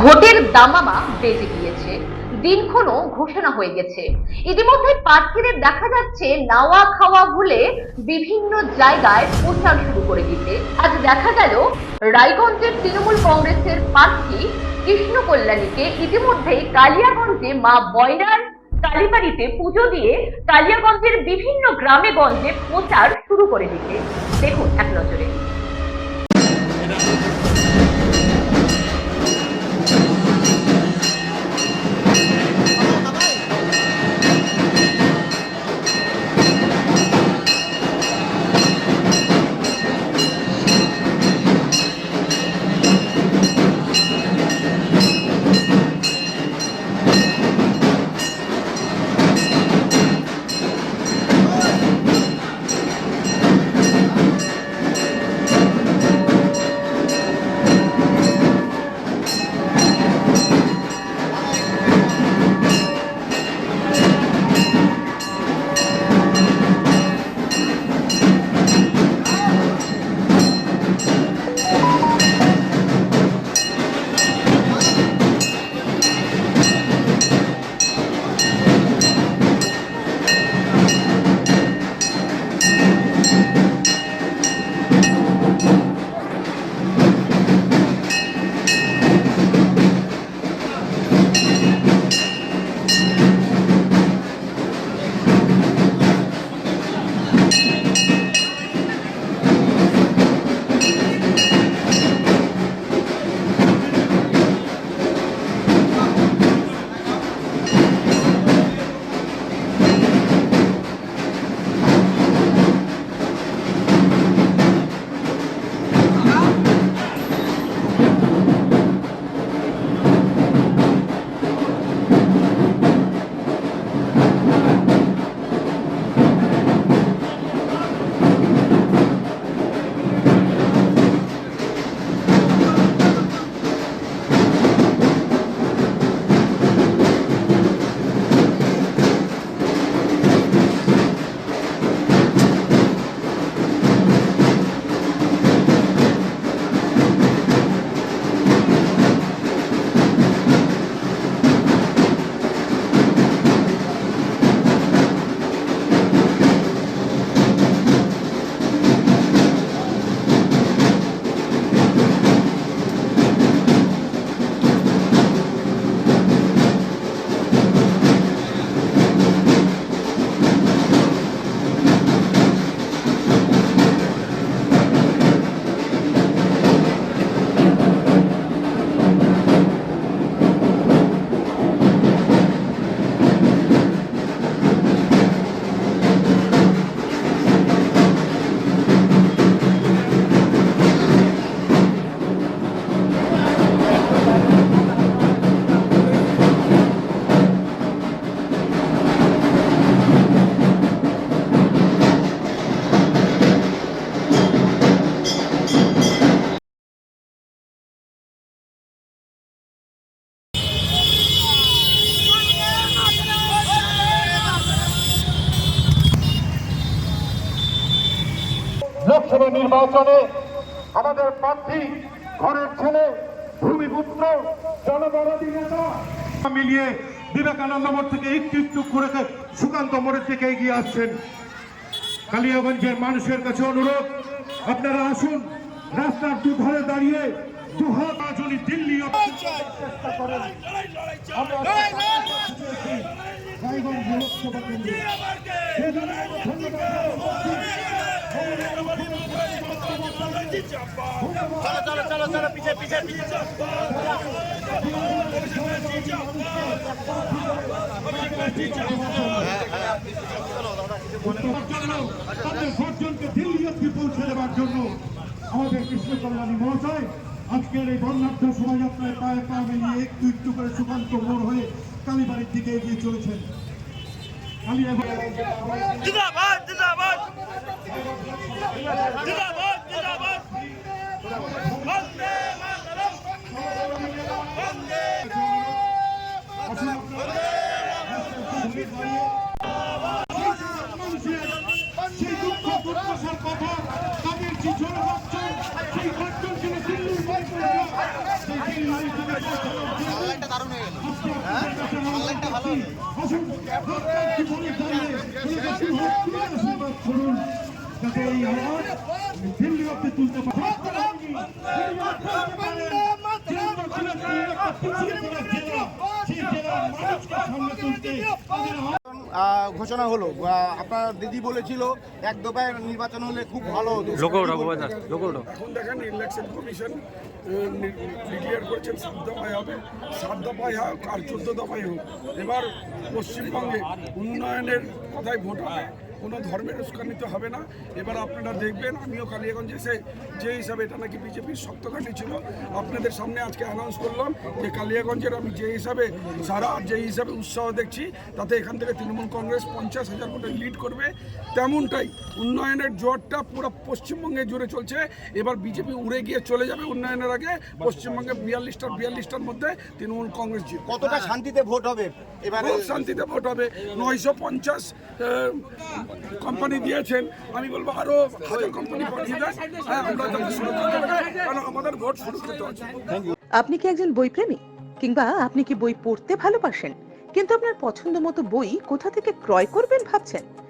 ভোটের দামামা বেজে গিয়েছে। দিনক্ষণও ঘোষণা হয়ে গেছে। ইতিমধ্যে প্রার্থীদের দেখা যাচ্ছে, নাওয়া খাওয়া ভুলে বিভিন্ন জায়গায় প্রচার শুরু করে দিতে আজ দেখা গেল, রায়গঞ্জের তৃণমূল কংগ্রেসের প্রার্থী কৃষ্ণ কল্যাণীকে ইতিমধ্যেই কালিয়াগঞ্জে মা বয়রার কালীবাড়িতে পুজো দিয়ে কালিয়াগঞ্জের বিভিন্ন গ্রামে গঞ্জে প্রচার শুরু করে দিতে দেখুন এক নজরে। নির্বাচনে আমাদের প্রার্থী ঘরের ছেলে ভূমিপুত্র জনগণাধী মিলিয়ে বিবেকানন্দ মোড় থেকে একটু একটু করে সুকান্ত মোড়ের থেকে এগিয়ে আসছেন কালিয়াগঞ্জের মানুষের কাছে অনুরোধ আপনারা আসুন রাস্তার দুধারে দাঁড়িয়ে চেষ্টা করেন চলো চলো চলো চলো, পিছে পিছে পিছে। দিল্লি অব্দি পৌঁছে দেওয়ার জন্য আমাদের কৃষ্ণ কল্যাণী মহাশয় আজকের এই বর্ণাঢ্য শোভাযাত্রায় পায়ে পা মিলিয়ে একটু একটু করে সুকান্ত মোড় হয়ে কালীবাড়ির দিকে এগিয়ে চলেছেন কালী জিন্দাবাদ জিন্দাবাদ জিন্দাবাদ মানুষের সেই দুঃখ দুর্দশার কথা তাদের যে জোর হচ্ছে সেই গর্জন ছিল দিল্লির সেই দিল্লি সানলাইটটা দারুণ গেল হ্যাঁ ভালো হলো দিল্লি অব্দি তুলতে পারে সামনে তুলতে আহ, ঘোষণা হলো। আপনার দিদি বলেছিল এক দফায় নির্বাচন হলে খুব ভালো হতো। লোকে ওঠো বাজার লোকে ওঠো এখন দেখেন ইলেকশন কমিশন ডিক্লেয়ার করেছেন সাত দফায় হবে। সাত দফায় হোক আর চোদ্দ দফায় হোক। এবার পশ্চিমবঙ্গে উন্নয়নের কথায় ভোট হবে। কোনো ধর্মের উস্কানিত হবে না। এবার আপনারা দেখবেন আমিও কালিয়াগঞ্জ এসে যে হিসাবে এটা নাকি বিজেপির শক্তঘাটি ছিল আপনাদের সামনে আজকে অ্যানাউন্স করলাম যে কালিয়াগঞ্জের আমি যে হিসাবে সারা যে হিসাবে উৎসাহ দেখছি তাতে এখান থেকে তৃণমূল কংগ্রেস পঞ্চাশ হাজার ভোটে লিড করবে। তেমনটাই উন্নয়নের জোরটা পুরো পশ্চিমবঙ্গে জুড়ে চলছে। এবার বিজেপি উড়ে গিয়ে চলে যাবে উন্নয়নের আগে। পশ্চিমবঙ্গে বিয়াল্লিশটার বিয়াল্লিশটার মধ্যে তৃণমূল কংগ্রেস জিতবে। কতটা শান্তিতে ভোট হবে? এবারে শান্তিতে ভোট হবে। নয়শো পঞ্চাশ কোম্পানি দিয়েছেন আমি বলব আরও হাজার কোম্পানি পাঠিয়ে দেয় হ্যাঁ আমরা যাতে সুরক্ষিত থাকি, কারণ আমাদের ভোট সুরক্ষিত আছে। আপনি কি একজন বইপ্রেমী? কিংবা আপনি কি বই পড়তে ভালোবাসেন? কিন্তু আপনার পছন্দ মতো বই কোথা থেকে ক্রয় করবেন ভাবছেন?